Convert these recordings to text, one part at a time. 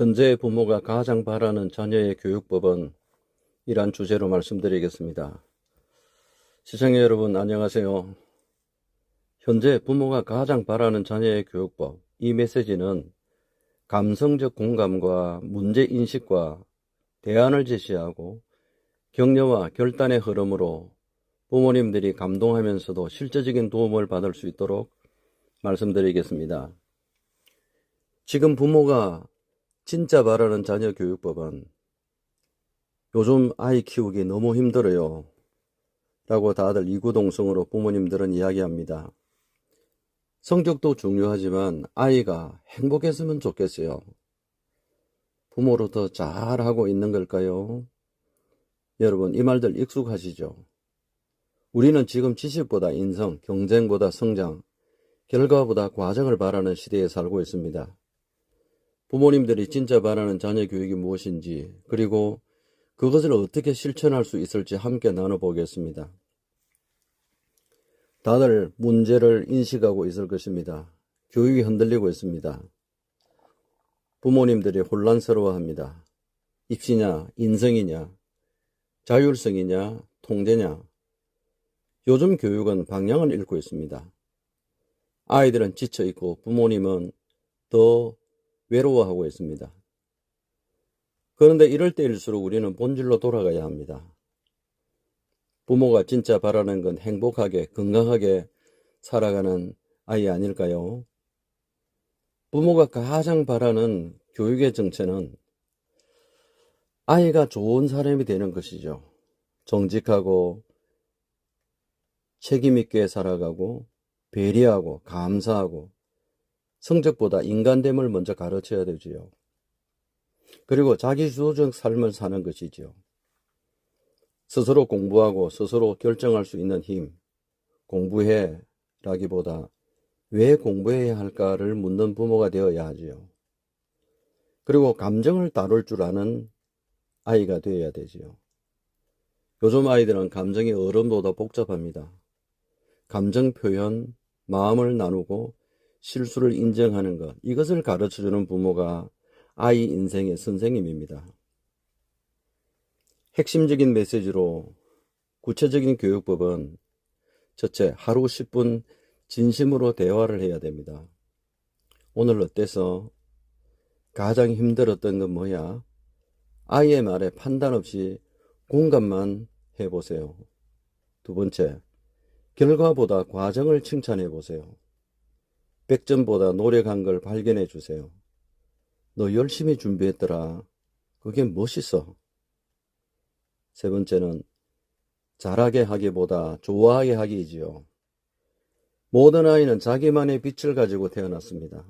현재 부모가 가장 바라는 자녀의 교육법은 이란 주제로 말씀드리겠습니다. 시청자 여러분 안녕하세요. 현재 부모가 가장 바라는 자녀의 교육법 이 메시지는 감성적 공감과 문제 인식과 대안을 제시하고 격려와 결단의 흐름으로 부모님들이 감동하면서도 실제적인 도움을 받을 수 있도록 말씀드리겠습니다. 지금 부모가 진짜 바라는 자녀 교육법은 요즘 아이 키우기 너무 힘들어요. 라고 다들 이구동성으로 부모님들은 이야기합니다. 성적도 중요하지만 아이가 행복했으면 좋겠어요. 부모로더 잘하고 있는 걸까요? 여러분, 이 말들 익숙하시죠? 우리는 지금 지식보다 인성, 경쟁보다 성장, 결과보다 과정을 바라는 시대에 살고 있습니다. 부모님들이 진짜 바라는 자녀 교육이 무엇인지, 그리고 그것을 어떻게 실천할 수 있을지 함께 나눠보겠습니다. 다들 문제를 인식하고 있을 것입니다. 교육이 흔들리고 있습니다. 부모님들이 혼란스러워 합니다. 입시냐, 인성이냐, 자율성이냐, 통제냐. 요즘 교육은 방향을 잃고 있습니다. 아이들은 지쳐 있고 부모님은 더 외로워하고 있습니다. 그런데 이럴 때일수록 우리는 본질로 돌아가야 합니다. 부모가 진짜 바라는 건 행복하게, 건강하게 살아가는 아이 아닐까요? 부모가 가장 바라는 교육의 정체는 아이가 좋은 사람이 되는 것이죠. 정직하고 책임있게 살아가고 배려하고 감사하고 성적보다 인간됨을 먼저 가르쳐야 되지요. 그리고 자기 주도적 삶을 사는 것이지요. 스스로 공부하고 스스로 결정할 수 있는 힘, 공부해 라기보다 왜 공부해야 할까를 묻는 부모가 되어야 하지요. 그리고 감정을 다룰 줄 아는 아이가 되어야 되지요. 요즘 아이들은 감정이 어른보다 복잡합니다. 감정 표현, 마음을 나누고 실수를 인정하는 것, 이것을 가르쳐주는 부모가 아이 인생의 선생님입니다. 핵심적인 메시지로 구체적인 교육법은 첫째, 하루 10분 진심으로 대화를 해야 됩니다. 오늘 어때서? 가장 힘들었던 건 뭐야? 아이의 말에 판단 없이 공감만 해보세요. 두 번째, 결과보다 과정을 칭찬해 보세요. 100점보다 노력한 걸 발견해 주세요. 너 열심히 준비했더라. 그게 멋있어. 세 번째는 잘하게 하기보다 좋아하게 하기이지요. 모든 아이는 자기만의 빛을 가지고 태어났습니다.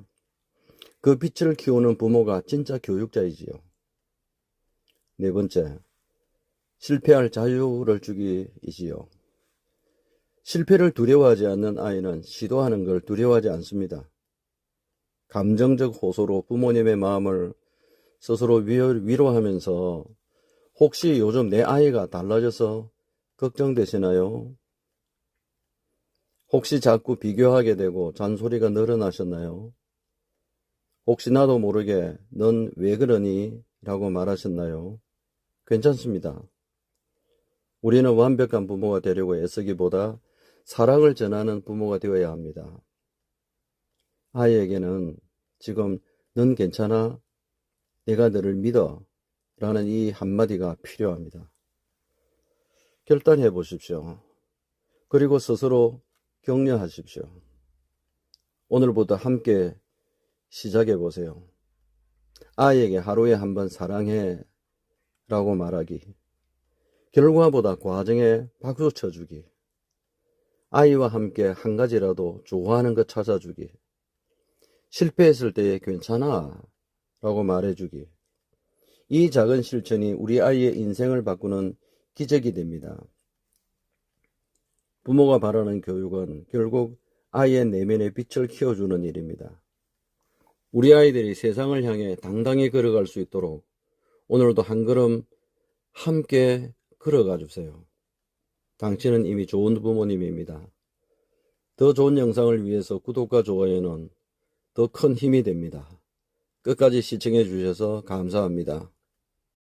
그 빛을 키우는 부모가 진짜 교육자이지요. 네 번째, 실패할 자유를 주기이지요. 실패를 두려워하지 않는 아이는 시도하는 걸 두려워하지 않습니다. 감정적 호소로 부모님의 마음을 스스로 위로하면서 혹시 요즘 내 아이가 달라져서 걱정되시나요? 혹시 자꾸 비교하게 되고 잔소리가 늘어나셨나요? 혹시 나도 모르게 넌 왜 그러니? 라고 말하셨나요? 괜찮습니다. 우리는 완벽한 부모가 되려고 애쓰기보다 사랑을 전하는 부모가 되어야 합니다. 아이에게는 지금 넌 괜찮아? 내가 너를 믿어. 라는 이 한마디가 필요합니다. 결단해 보십시오. 그리고 스스로 격려하십시오. 오늘부터 함께 시작해 보세요. 아이에게 하루에 한 번 사랑해 라고 말하기. 결과보다 과정에 박수 쳐주기. 아이와 함께 한 가지라도 좋아하는 것 찾아주기. 실패했을 때에 괜찮아 라고 말해주기. 이 작은 실천이 우리 아이의 인생을 바꾸는 기적이 됩니다. 부모가 바라는 교육은 결국 아이의 내면의 빛을 키워주는 일입니다. 우리 아이들이 세상을 향해 당당히 걸어갈 수 있도록 오늘도 한 걸음 함께 걸어가 주세요. 당신은 이미 좋은 부모님입니다. 더 좋은 영상을 위해서 구독과 좋아요는 더 큰 힘이 됩니다. 끝까지 시청해 주셔서 감사합니다.